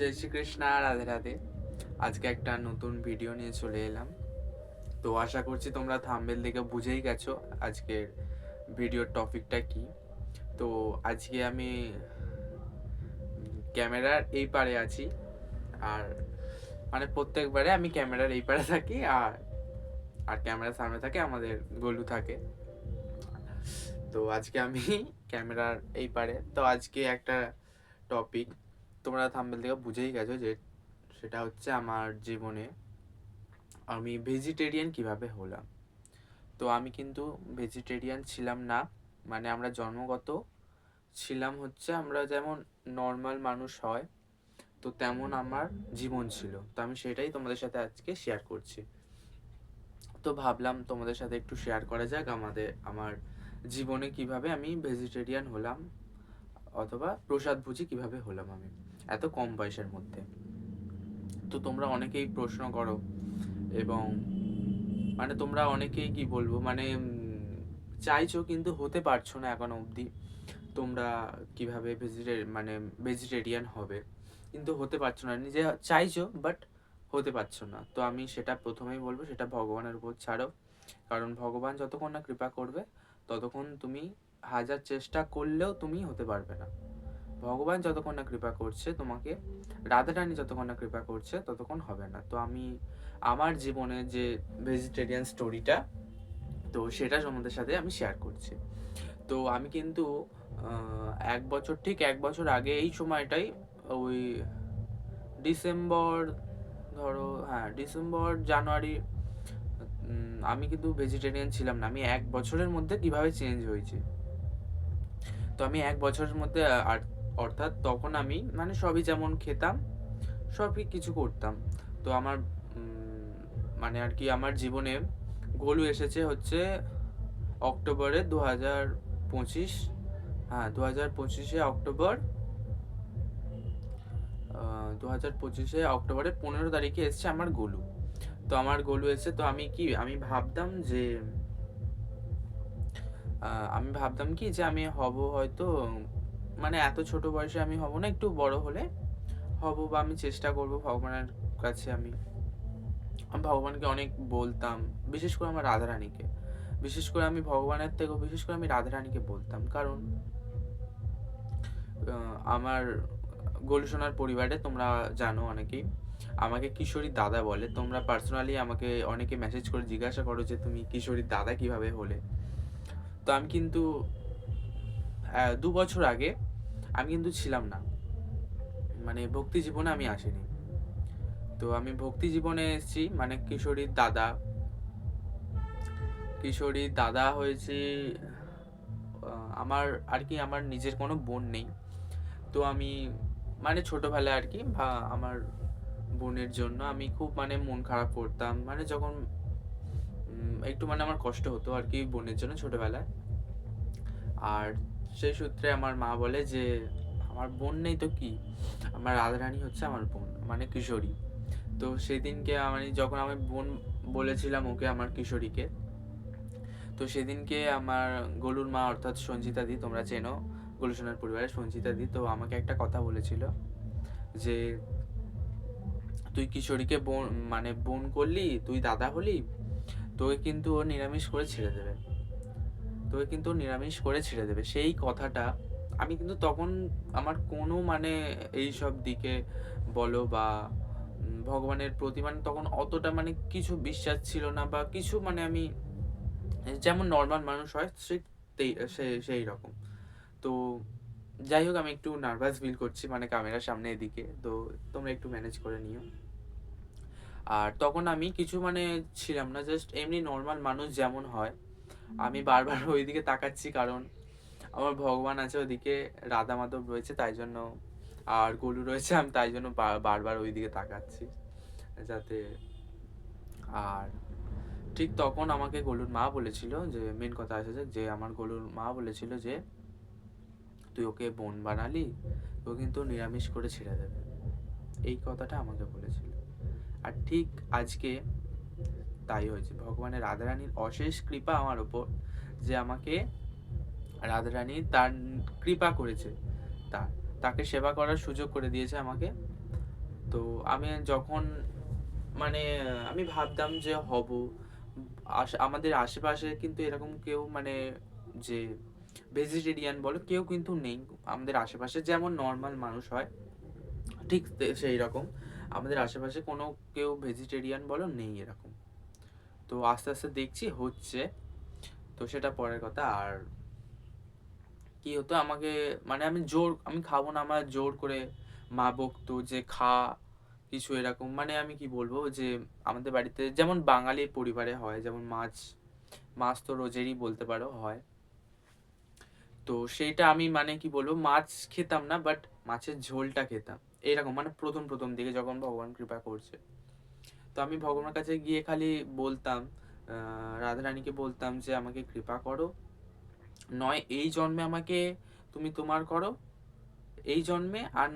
জয় শ্রীকৃষ্ণ রাধে রাধে। আজকে একটা নতুন ভিডিও নিয়ে চলে এলাম। তো আশা করছি তোমরা থাম্বেল দেখে বুঝেই গেছো আজকের ভিডিওর টপিকটা কি। তো আজকে আমি ক্যামেরার এই পারে আছি। আর মানে প্রত্যেকবারে আমি ক্যামেরার এই পারে থাকি আর আর ক্যামেরার সামনে থাকে আমাদের গলু থাকে। তো আজকে আমি ক্যামেরার এই পারে তো আজকে একটা টপিক তোমরা থাম্বেল থেকে বুঝেই গেছো যে সেটা হচ্ছে আমার জীবনে আমি ভেজিটেরিয়ান কীভাবে হলাম। তো আমি কিন্তু ভেজিটেরিয়ান ছিলাম না মানে আমরা জন্মগত ছিলাম হচ্ছে আমরা যেমন নর্মাল মানুষ হয়, তো তেমন আমার জীবন ছিল। তো আমি সেটাই তোমাদের সাথে আজকে শেয়ার করছি। তো ভাবলাম তোমাদের সাথে একটু শেয়ার করা যাক আমাদের, আমার জীবনে কীভাবে আমি ভেজিটেরিয়ান হলাম, অথবা প্রসাদ ভুজি কীভাবে হলাম আমি। এত কম বয়সের মধ্যে। তো তোমরা অনেকেই প্রশ্ন করো এবং মানে তোমরা অনেকেই কি বলব মানে চাইছো কিন্তু হতে পারছ না এখন অবধি তোমরা কীভাবে ভেজিটে মানে ভেজিটেরিয়ান হবে। কিন্তু হতে পারছ না, নিজে চাইছো বাট হতে পারছ না। তো আমি সেটা প্রথমেই বলব, সেটা ভগবানের উপর ছাড়ো। কারণ ভগবান যতক্ষণ না কৃপা করবে, ততক্ষণ তুমি হাজার চেষ্টা করলেও তুমি হতে পারবে না। ভগবান যতক্ষণ না কৃপা করছে, তোমাকে রাধা রাধারানী যতক্ষণ না কৃপা করছে, ততক্ষণ হবে না। তো আমি আমার জীবনে যে ভেজিটেরিয়ান স্টোরিটা তো সেটা তোমাদের সাথে আমি শেয়ার করছি। তো আমি কিন্তু এক বছর, ঠিক এক বছর আগে এই সময়টাই ওই ডিসেম্বর, ধরো হ্যাঁ ডিসেম্বর, জানুয়ারি আমি কিন্তু ভেজিটেরিয়ান ছিলাম না। আমি এক বছরের মধ্যে কীভাবে চেঞ্জ হয়েছি? তো আমি এক বছরের মধ্যে আর অর্থাৎ তখন আমি মানে সবই যেমন খেতাম, সবই কিছু করতাম। তো আমার মানে আর কি আমার জীবনে গোলু এসেছে হচ্ছে অক্টোবরে দু হাজার পঁচিশ হ্যাঁ দু হাজার পঁচিশে অক্টোবর দু হাজার পঁচিশে অক্টোবরের পনেরো তারিখে এসছে আমার গোলু তো আমার গোলু এসে তো আমি কি, আমি ভাবতাম যে আমি ভাবতাম কি যে আমি হব হয়তো মানে এত ছোট বয়সে আমি হব না, একটু বড় হলে হব বা আমি চেষ্টা করব ভগবানের কাছে আমি। ভগবানকে অনেক বলতাম, বিশেষ করে আমার রাধারানীকে। বিশেষ করে আমি ভগবানের থেকেও, বিশেষ করে আমি রাধারানীকে বলতাম। কারণ আমার গোলসোনার পরিবারে তোমরা জানো অনেকেই, আমাকে কিশোরীর দাদা বলে। তোমরা পার্সোনালি আমাকে অনেকে মেসেজ করে জিজ্ঞাসা করো যে, তুমি কিশোরীর দাদা কীভাবে হলে? তো আমি কিন্তু দু বছর আগে আমি কিন্তু ছিলাম না। মানে ভক্তি জীবনে আমি আসিনি। তো আমি ভক্তি জীবনে এসেছি মানে কিশোরীর দাদা। কিশোরীর দাদা হয়েছে আমার আর কি, আমার নিজের কোনো বোন নেই। তো আমি মানে ছোটোবেলায় আর কি, বা আমার বোনের জন্য আমি খুব মানে মন খারাপ করতাম। মানে যখন একটু মানে আমার কষ্ট হতো আর কি বোনের জন্য ছোটোবেলায়। আর সেই সূত্রে আমার মা বলে যে, আমার বোন নেই তো কি? আমার রাধারানী হচ্ছে আমার বোন মানে কিশোরী। তো সেদিনকে আমি, যখন আমি বোন বলেছিলাম ওকে আমার কিশোরীকে, তো সেদিনকে আমার গলুর মা অর্থাৎ সঞ্জিতা দি, তোমরা চেনো গোলুসোনার পরিবারের সঞ্জিতা দি, তো আমাকে একটা কথা বলেছিল যে, তুই কিশোরীকে বোন মানে বোন করলি, তুই দাদা হলি, তোকে কিন্তু ও নিরামিষ করে ছেড়ে দেবে। তোকে কিন্তু নিরামিষ করে ছেড়ে দেবে। সেই কথাটা আমি কিন্তু তখন আমার কোনো মানে এই সব দিকে বলো বা ভগবানের প্রতি মানে তখন অতটা মানে কিছু বিশ্বাস ছিল না বা কিছু মানে আমি যেমন নর্মাল মানুষ হয় ঠিক তেই- সে- সেই রকম। তো যাই হোক, আমি একটু নার্ভাস ফিল করছি মানে ক্যামেরার সামনে এদিকে। তো তোমরা একটু ম্যানেজ করে নিও। আর তখন আমি কিছু মানে ছিলাম না জাস্ট এমনি নর্মাল মানুষ যেমন হয়। আমি বারবার ওইদিকে তাকাচ্ছি কারণ আমার ভগবান আছে ওদিকে রাধা মাধব রয়েছে তাই জন্য, আর গরু রয়েছে, আমি তাই জন্য বারবার ওইদিকে তাকাচ্ছি। যাতে, আর ঠিক তখন আমাকে গলুর মা বলেছিল যে মেন কথা আছে যে যে আমার গলুর মা বলেছিল যে, তুই ওকে বোন বানালি, ও কিন্তু নিরামিষ করে ছেড়ে দেবে। এই কথাটা আমাকে বলেছিল। আর ঠিক আজকে তাই হয়েছে। ভগবানের রাধারানীর অশেষ কৃপা আমার ওপর, যে আমাকে রাধারানী তার কৃপা করেছে, তার, তাকে সেবা করার সুযোগ করে দিয়েছে আমাকে। তো আমি যখন মানে আমি ভাবতাম যে হব আমাদের আশেপাশে কিন্তু এরকম কেউ মানে যে ভেজিটেরিয়ান বলো, কেউ কিন্তু নেই। আমাদের আশেপাশে যেমন নর্মাল মানুষ হয়, ঠিক সেই রকম। আমাদের আশেপাশে কোনো কেউ ভেজিটেরিয়ান বলো, নেই এরকম। তো আস্তে আস্তে দেখছি হচ্ছে। তো সেটা পরের কথা। আর কি হতো আমাকে মানে আমি জোর, আমি খাব না, আমার জোর করে মা বকতো যে খা, কিছু এরকম। মানে আমি কি বলব যে আমাদের বাড়িতে যেমন বাঙালি পরিবারে হয়, যেমন মাছ মাছ তো রোজেরই বলতে পারো হয়। তো সেইটা আমি মানে কি বলব, মাছ খেতাম না বাট মাছের ঝোলটা খেতাম। এরকম মানে প্রথম প্রথম দিকে যখন ভগবান কৃপা করছে। তো আমি ভগবানের কাছে গিয়ে খালি বলতাম রাধারানীকে বলতাম যে, আমাকে কৃপা করো। নয়, এই জন্মে আমাকে তুমি তোমার করো। এই জন্মে আর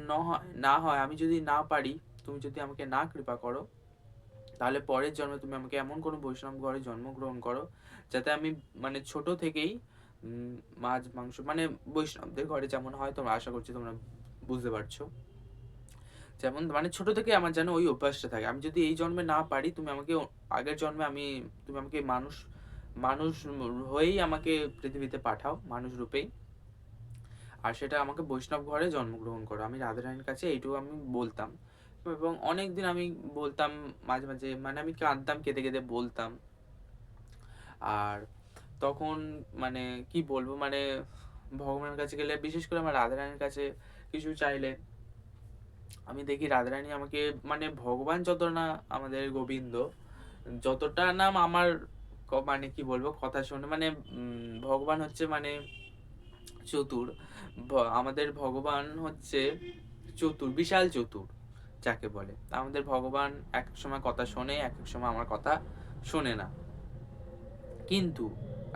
না হয় আমি যদি না পারি, তুমি যদি আমাকে না কৃপা করো, তাহলে পরের জন্মে তুমি আমাকে এমন কোনো বৈষ্ণব ঘরে জন্মগ্রহণ করো, যাতে আমি মানে ছোট থেকেই মাছ, মাংস মানে বৈষ্ণবদের ঘরে যেমন হয়, তোমরা আশা করছি তোমরা বুঝতে পারছ। যেমন মানে ছোট থেকে আমার যেন ওই অভ্যাসটা থাকে। আমি যদি এই জন্মে না পারি, তুমি আমাকে আগের জন্মে আমি, তুমি আমাকে মানুষ মানুষ হয়েই আমাকে পৃথিবীতে পাঠাও, মানুষ রূপেই। আর সেটা আমাকে বৈষ্ণব ঘরে জন্মগ্রহণ করো। আমি রাধারানীর কাছে এইটুকু আমি বলতাম। এবং অনেক দিন আমি বলতাম মাঝে মাঝে মানে আমি কাঁদতাম, কেঁদে কেঁদে বলতাম। আর তখন মানে কি বলব মানে ভগবানের কাছে গেলে, বিশেষ করে আমার রাধারানীর কাছে কিছু চাইলে আমি দেখি রাধারানী আমাকে মানে ভগবান যত না আমাদের গোবিন্দ, যতটা নাম আমার মানে কি বলব, কথা শুনে মানে ভগবান হচ্ছে মানে চতুর আমাদের ভগবান হচ্ছে চতুর, বিশাল চতুর, যাকে বলে। আমাদের ভগবান এক এক সময় কথা শোনে, এক এক সময় আমার কথা শোনে না। কিন্তু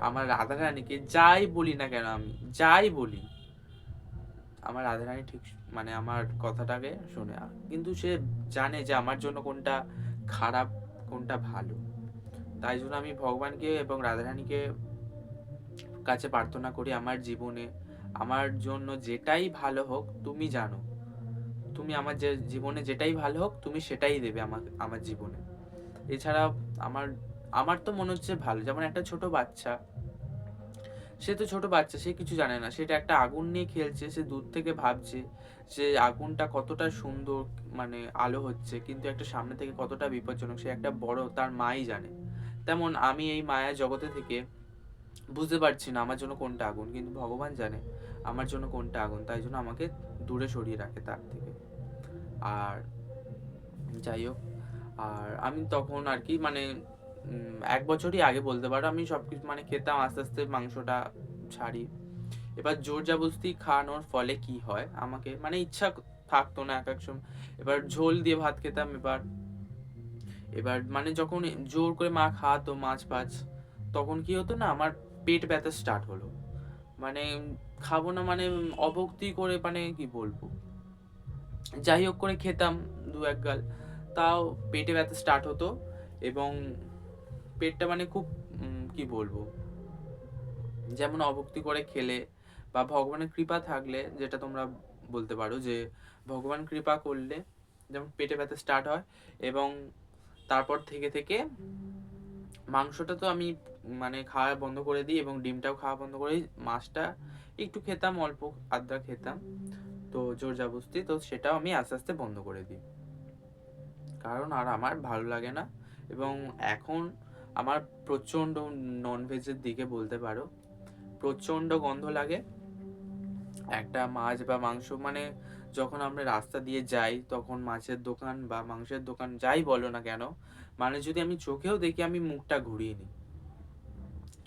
আমার রাধারানীকে যাই বলি না কেন আমি, যাই বলি আমার রাধারানী ঠিক মানে আমার কথাটাকে শোনে। কিন্তু সে জানে যে আমার জন্য কোনটা খারাপ, কোনটা ভালো। তাই জন্য আমি ভগবানকে এবং রাধারানীকে কাছে প্রার্থনা করি আমার জীবনে। আমার জন্য যেটাই ভালো হোক, তুমি জানো। তুমি আমার যে জীবনে যেটাই ভালো হোক, তুমি সেটাই দেবে আমার আমার জীবনে। এছাড়া আমার আমার তো মনে হচ্ছে ভালো। যেমন একটা ছোট বাচ্চা সে তো ছোট বাচ্চা, সে কিছু জানে না। সেটা একটা আগুন নিয়ে খেলছে, সে দূর থেকে ভাবছে যে আগুনটা কতটা সুন্দর মানে আলো হচ্ছে, কিন্তু একটা সামনে থেকে কতটা বিপজ্জনক, সে একটা বড়, তার মাই জানে। তেমন আমি এই মায়া জগতে থেকে বুঝতে পারছি না আমার জন্য কোনটা আগুন, কিন্তু ভগবান জানে আমার জন্য কোনটা আগুন, তাই জন্য আমাকে দূরে সরিয়ে রাখে তার থেকে। আর যাই হোক, আর আমি তখন আর কি মানে এক বছরই আগে বলতে পারো, আমি সব কিছু মানে খেতাম, আস্তে আস্তে মাংসটা ছাড়ি। এবার জোর জাবস্তি খাওয়ানোর ফলে কি হয়? আমাকে মানে ইচ্ছা থাকতো না এক এক সময়। এবার ঝোল দিয়ে ভাত খেতাম এবার। এবার মানে যখন জোর করে মা খাওয়াতো মাছ ফাছ, তখন কি হতো না, আমার পেট ব্যথা স্টার্ট হলো। মানে খাব না মানে অভক্তি করে মানে কি বলব? যাই হোক করে খেতাম দু এক গাল। তাও পেটে ব্যথা স্টার্ট হতো এবং পেটটা মানে খুব কি বলব? যেমন অভক্তি করে খেলে বা ভগবানের কৃপা থাকলে, যেটা তোমরা বলতে পারো যে ভগবান কৃপা করলে যেমন পেটে ব্যথা স্টার্ট হয় এবং তারপর থেকে থেকে মাংসটা তো আমি মানে খাওয়া বন্ধ করে দিই এবং ডিমটাও খাওয়া বন্ধ করে দিই। মাছটা একটু খেতাম, অল্প আধা খেতাম। তো জোর জাবস্তি তো সেটাও আমি আস্তে আস্তে বন্ধ করে দিই। কারণ আর আমার ভালো লাগে না এবং এখন আমার প্রচণ্ড ননভেজের দিকে বলতে পারো, প্রচণ্ড গন্ধ লাগে। একটা মাছ বা মাংস মানে যখন আমরা রাস্তা দিয়ে যাই, তখন মাছের দোকান বা মাংসের দোকান যাই বলো না কেন মানে যদি আমি চোখেও দেখি, আমি মুখটা ঘুরিয়ে নিই।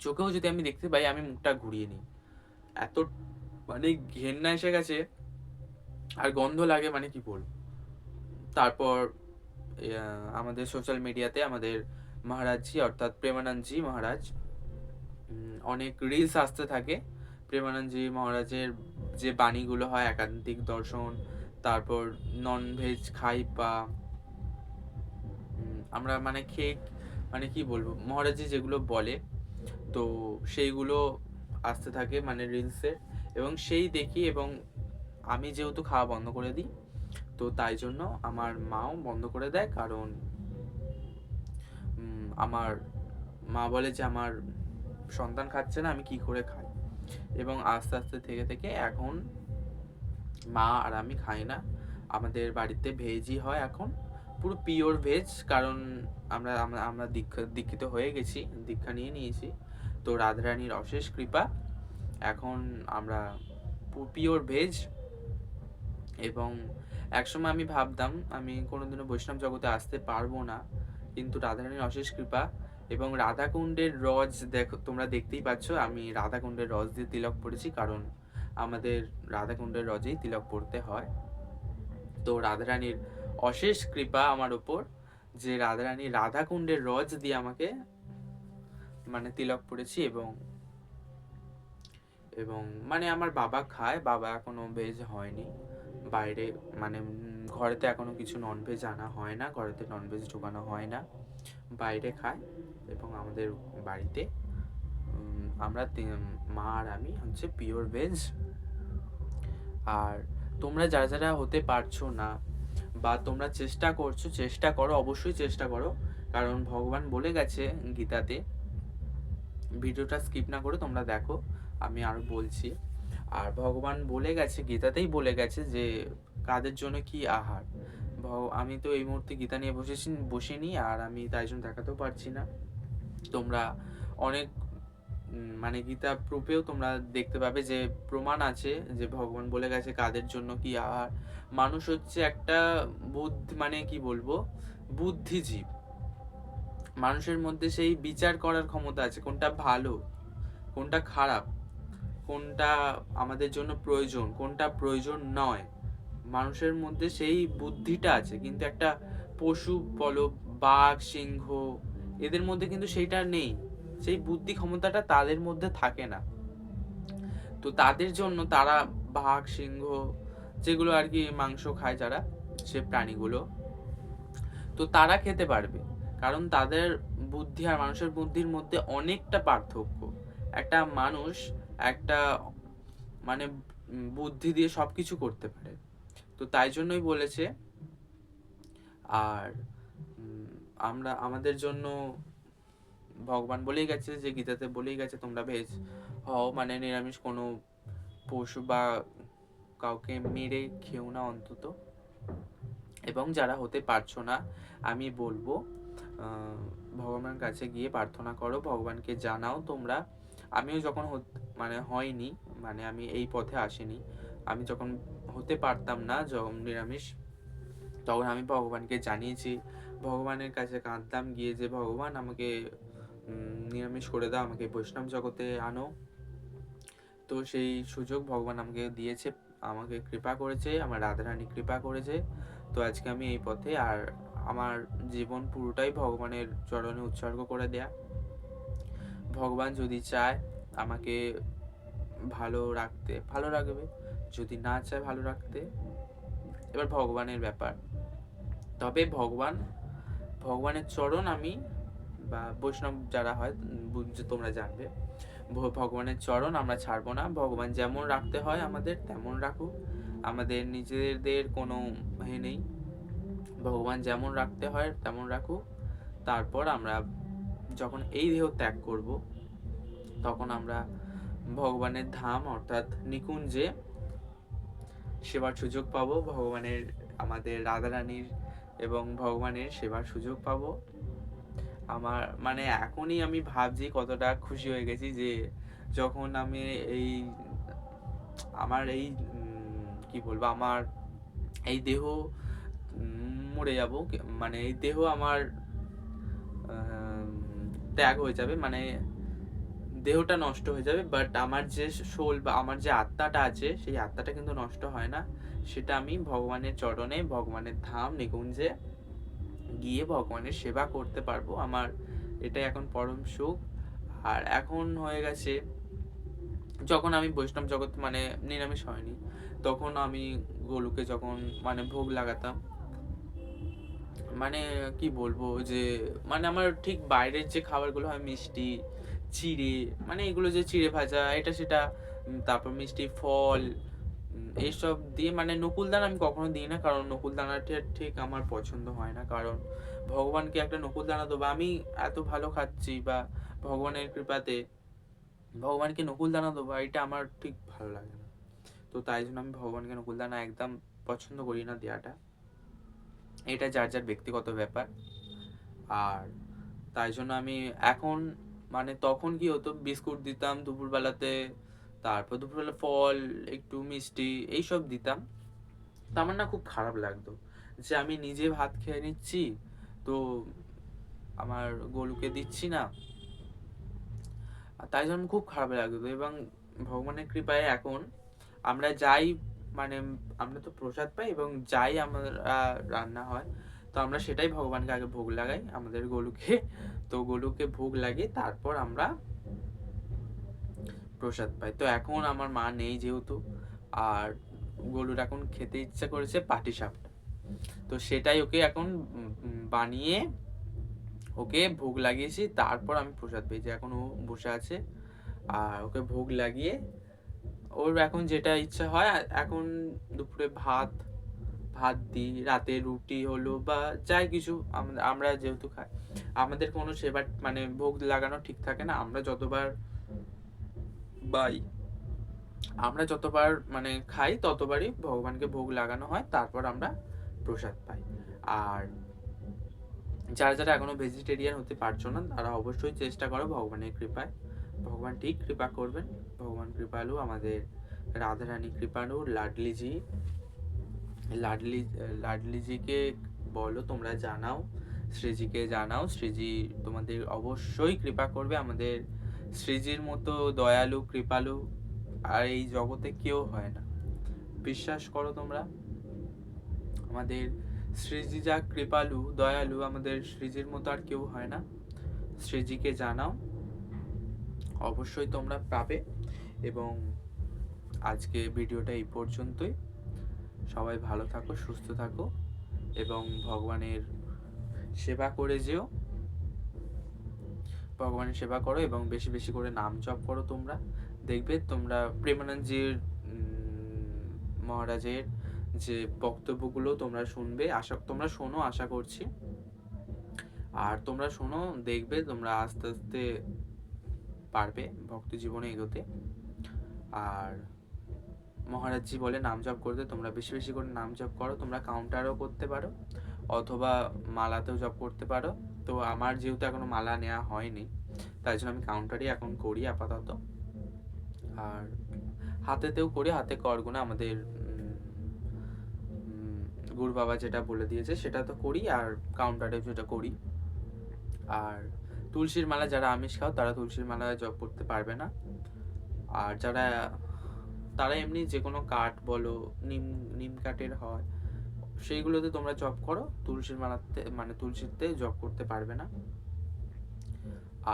চোখেও যদি আমি দেখতে পাই, আমি মুখটা ঘুরিয়ে নিই। এত মানে ঘেন্না এসে গেছে, আর গন্ধ লাগে মানে কি বলব? তারপর আমাদের সোশ্যাল মিডিয়াতে আমাদের মহারাজজি, অর্থাৎ প্রেমানন্দজি মহারাজ অনেক রিলস আসতে থাকে। প্রেমানন্দজি মহারাজের যে বাণীগুলো হয়, একান্তিক দর্শন, তারপর নন ভেজ খাই বা আমরা মানে খেয়ে মানে কি বলব, মহারাজজি যেগুলো বলে, তো সেইগুলো আসতে থাকে মানে রিলসে এবং সেই দেখি এবং আমি যেহেতু খাওয়া বন্ধ করে দিই, তো তাই জন্য আমার মাও বন্ধ করে দেয়, কারণ আমার মা বলে যে আমার সন্তান খাচ্ছে না, আমি কি করে খাই? এবং আস্তে আস্তে থেকে থেকে এখন মা আর আমি খাই না। আমাদের বাড়িতে ভেজই হয় এখন। পুরো পিওর ভেজ কারণ আমরা আমরা আমরা দীক্ষা, দীক্ষিত হয়ে গেছি, দীক্ষা নিয়ে নিয়েছি। তো রাধারানীর অশেষ কৃপা। এখন আমরা পিওর ভেজ এবং একসময় আমি ভাবতাম, আমি কোনোদিনও বৈষ্ণব জগতে আসতে পারব না। কিন্তু রাধারানীর অশেষ কৃপা এবং রাধাকুণ্ডের রজ দেখো, তোমরা দেখতেই পাচ্ছ, আমি রাধাকুণ্ডের রজ দিয়ে তিলক পড়েছি, কারণ আমাদের রাধাকুণ্ডের রজেই তিলক পড়তে হয়। তো রাধারানীর অশেষ কৃপা আমার ওপর যে রাধারানী রাধাকুণ্ডের রজ দিয়ে আমাকে মানে তিলক পড়েছি এবং এবং মানে আমার বাবা খায়, বাবা এখনও ভেজ হয়নি, বাইরে মানে ঘরেতে এখনও কিছু ননভেজ আনা হয় না, ঘরেতে ননভেজ ঢোকানো হয় না। বাইরে খায় এবং আমাদের বাড়িতে আমরা মা আর আমি হচ্ছে পিওর ভেজ আর তোমরা যারা যারা হতে পারছ না বা তোমরা চেষ্টা করছ, চেষ্টা করো, অবশ্যই চেষ্টা করো। কারণ ভগবান বলে গেছে গীতাতে, ভিডিওটা স্কিপ না করে তোমরা দেখো, আমি আরও বলছি। আর ভগবান বলে গেছে, গীতাতেই বলে গেছে যে কাদের জন্য কি আহার? আমি তো এই মুহূর্তে গীতা নিয়ে বসেছি, বসিনি আর আমি তাই জন্য দেখাতেও পারছি না। তোমরা অনেক মানে গীতা প্রুফেও তোমরা দেখতে পাবে যে প্রমাণ আছে যে ভগবান বলে গেছে কাদের জন্য কি আহার। মানুষ হচ্ছে একটা বুদ্ধি মানে কি বলব, বুদ্ধিজীব। মানুষের মধ্যে সেই বিচার করার ক্ষমতা আছে, কোনটা ভালো, কোনটা খারাপ, কোনটা আমাদের জন্য প্রয়োজন, কোনটা প্রয়োজন নয়। মানুষের মধ্যে সেই বুদ্ধিটা আছে, কিন্তু একটা পশু বলো, বাঘ, সিংহ, এদের মধ্যে কিন্তু সেইটা নেই। সেই বুদ্ধি ক্ষমতাটা তাদের মধ্যে থাকে না। তো তাদের জন্য তারা বাঘ, সিংহ যেগুলো আর কি মাংস খায় যারা, সে প্রাণীগুলো, তো তারা খেতে পারবে। কারণ তাদের বুদ্ধি আর মানুষের বুদ্ধির মধ্যে অনেকটা পার্থক্য। একটা মানুষ একটা মানে বুদ্ধি দিয়ে সবকিছু করতে পারে। তো তাই জন্যই বলেছে। আর আমরা, আমাদের জন্য ভগবান বলেই গেছে, যে গীতাতে বলেই গেছে, তোমরা ভেজ হও মানে নিরামিষ কোনো পশু বা কাউকে মেরে খেও না অন্তত। এবং যারা হতে পারছ না, আমি বলব ভগবানের কাছে গিয়ে প্রার্থনা করো, ভগবানকে জানাও তোমরা। আমিও যখন মানে হয়নি মানে আমি এই পথে আসিনি, আমি যখন হতে পারতাম না যখন নিরামিষ। তখন আমি ভগবানকে জানিয়েছি, ভগবানের কাছে কাঁদতাম, গিয়ে যে, ভগবান, আমাকে নিরামিষ করে দাও, আমাকে বৈষ্ণব জগতে আনো। তো সেই সুযোগ ভগবান আমাকে দিয়েছে, আমাকে কৃপা করেছে, আমার রাধারানী কৃপা করেছে। তো আজকে আমি এই পথে, আর আমার জীবন পুরোটাই ভগবানের চরণে উৎসর্গ করে দেয়া। ভগবান যদি চায়, আমাকে ভালো রাখতে, ভালো রাখবে। যদি না চায় ভালো রাখতে, এবার ভগবানের ব্যাপার। তবে ভগবান, ভগবানের চরণ আমি, বা বৈষ্ণব যারা হয় তোমরা জানবে ভগবানের চরণ আমরা ছাড়বো না। ভগবান যেমন রাখতে হয় আমাদের, তেমন রাখুক। আমাদের নিজেদের কোনো এ নেই। ভগবান যেমন রাখতে হয়, তেমন রাখুক। তারপর আমরা যখন এই দেহ ত্যাগ করব, তখন আমরা ভগবানের ধাম, অর্থাৎ নিকুঞ্জে সেবার সুযোগ পাবো, ভগবানের, আমাদের রাধারানীর এবং ভগবানের সেবার সুযোগ পাবো। আমার মানে এখনই আমি ভাবছি কতটা খুশি হয়ে গেছি যে যখন আমি এই, আমার এই কি বলব, আমার এই দেহ মরে যাব মানে এই দেহ আমার ত্যাগ হয়ে যাবে মানে দেহটা নষ্ট হয়ে যাবে বাট আমার যে সোল বা আমার যে আত্মাটা আছে, সেই আত্মাটা কিন্তু নষ্ট হয় না। সেটা আমি ভগবানের চরণে, ভগবানের ধাম নিকুঞ্জে গিয়ে ভগবানের সেবা করতে পারব। আমার এটাই এখন পরম সুখ। আর এখন হয়ে গেছে, যখন আমি বৈষ্ণব জগৎ মানে নিরামিষ হয়নি, তখন আমি গোলুকে যখন মানে ভোগ লাগাতাম মানে কি বলব যে মানে আমার ঠিক বাইরের যে খাবারগুলো হয় মিষ্টি চিড়ে মানে এগুলো যে চিড়ে ভাজা, এটা সেটা তারপর মিষ্টি ফল এইসব দিয়ে মানে নকুলদানা আমি কখনো দিই না, কারণ নকুলদানাটা ঠিক আমার পছন্দ হয় না। কারণ ভগবানকে একটা নকুলদানা দেবো, আমি এত ভালো খাচ্ছি বা ভগবানের কৃপাতে ভগবানকে নকুলদানা দেবো, এটা আমার ঠিক ভালো লাগে না। তো তাই জন্য আমি ভগবানকে নকুলদানা একদম পছন্দ করি না দেওয়াটা। এটা যার যার ব্যক্তিগত ব্যাপার। আর তাই জন্য আমি এখন মানে তখন কি হতো? বিস্কুট দিতাম দুপুরবেলাতে, তারপর দুপুরবেলা ফল, একটু মিষ্টি, এইসব দিতাম। তো আমার না খুব খারাপ লাগতো যে আমি নিজে ভাত খেয়ে নিচ্ছি, তো আমার গরুকে দিচ্ছি না। তাই জন্য খুব খারাপ লাগতো এবং ভগবানের কৃপায় এখন আমরা যাই মানে আমরা তো প্রসাদ পাই এবং যাই আমরা রান্না হয় তো আমরা সেটাই ভগবানকে আগে ভোগ লাগাই, আমাদের গরুকে তো গরুকে ভোগ লাগিয়ে তারপর আমরা প্রসাদ পাই। তো এখন আমার মা নেই যেহেতু, আর গরুর এখন খেতে ইচ্ছা করেছে পাটি সাপটা তো সেটাই ওকে এখন বানিয়ে ওকে ভোগ লাগিয়েছি, তারপর আমি প্রসাদ পেয়েছি। এখন ও বসে আছে, আর ওকে ভোগ লাগিয়ে ওর এখন যেটা ইচ্ছা হয়, এখন দুপুরে ভাত ভাত দিই, রাতে রুটি, হলো বা যাই কিছু আমরা যেহেতু খাই, আমাদের কোনো সেবা মানে ভোগ লাগানো ঠিক থাকে না। আমরা যতবার বাই, আমরা যতবার মানে খাই ততবারই ভগবানকে ভোগ লাগানো হয়, তারপর আমরা প্রসাদ পাই। আর যারা যারা এখনও ভেজিটেরিয়ান হতে পারছ না, তারা অবশ্যই চেষ্টা করো ভগবানের কৃপায়। ভগবান ঠিক কৃপা করবেন। ভগবান কৃপালু, আমাদের রাধারানী কৃপালু, লাডলিজি লাডলি, লাডলিজিকে বলো, তোমরা জানাও, শ্রীজিকে জানাও। শ্রীজি তোমাদের অবশ্যই কৃপা করবে। আমাদের শ্রীজির মতো দয়ালু, কৃপালু আর এই জগতে কেউ হয় না। বিশ্বাস করো তোমরা, আমাদের শ্রীজি যা কৃপালু, দয়ালু, আমাদের শ্রীজির মতো আর কেউ হয় না। শ্রীজিকে জানাও, অবশ্যই তোমরা পাবে। এবং আজকে ভিডিওটা এই পর্যন্তই। সবাই ভালো থাকো, সুস্থ থাকো এবং ভগবানের সেবা করে যেও। ভগবানের সেবা করো এবং বেশি বেশি করে নাম জপ করো তোমরা। দেখবে তোমরা প্রেমানন্দজির মহারাজের যে বক্তব্যগুলো তোমরা শুনবে, আশা, তোমরা শোনো, আশা করছি। আর তোমরা শোনো, দেখবে তোমরা আস্তে আস্তে পারবে ভক্তি জীবনে এগোতে। আর মহারাজজি বলে নাম জপ করতে, তোমরা বেশি বেশি করে নাম জপ করো, তোমরা কাউন্টারও করতে পারো, অথবা মালাতেও জপ করতে পারো। তো আমার যেহেতু এখনও মালা নেওয়া হয়নি, তাই জন্য আমি কাউন্টারই এখন করি আপাতত। আর হাতেতেও করি, হাতে করগুনা আমাদের গুরু বাবা যেটা বলে দিয়েছে, সেটা তো করি আর কাউন্টারে যেটা করি। আর তুলসীর মালা যারা আমিষ খাও, তারা তুলসীর মালা জপ করতে পারবে না। আর যারা তারা এমনি যে কোনো কাঠ বলো, নিম নিম কাঠের হয়, সেইগুলোতে তোমরা জব করো, তুলসীর মালাতে মানে তুলসীতে জব করতে পারবে না।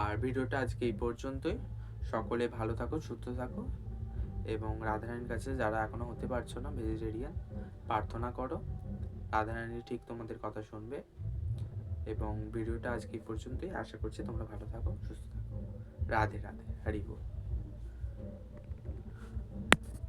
আর ভিডিওটা আজকে এই পর্যন্তই। সকলে ভালো থাকো, সুস্থ থাকো, এবং রাধারানীর কাছে যারা এখনও হতে পারছ না ভেজিটেরিয়ান প্রার্থনা করো। রাধারানী ঠিক তোমাদের কথা শুনবে, এবং ভিডিওটা আজকে এই পর্যন্তই। আশা করছি তোমরা ভালো থাকো, সুস্থ থাকো। রাধে রাধে, হরি বল।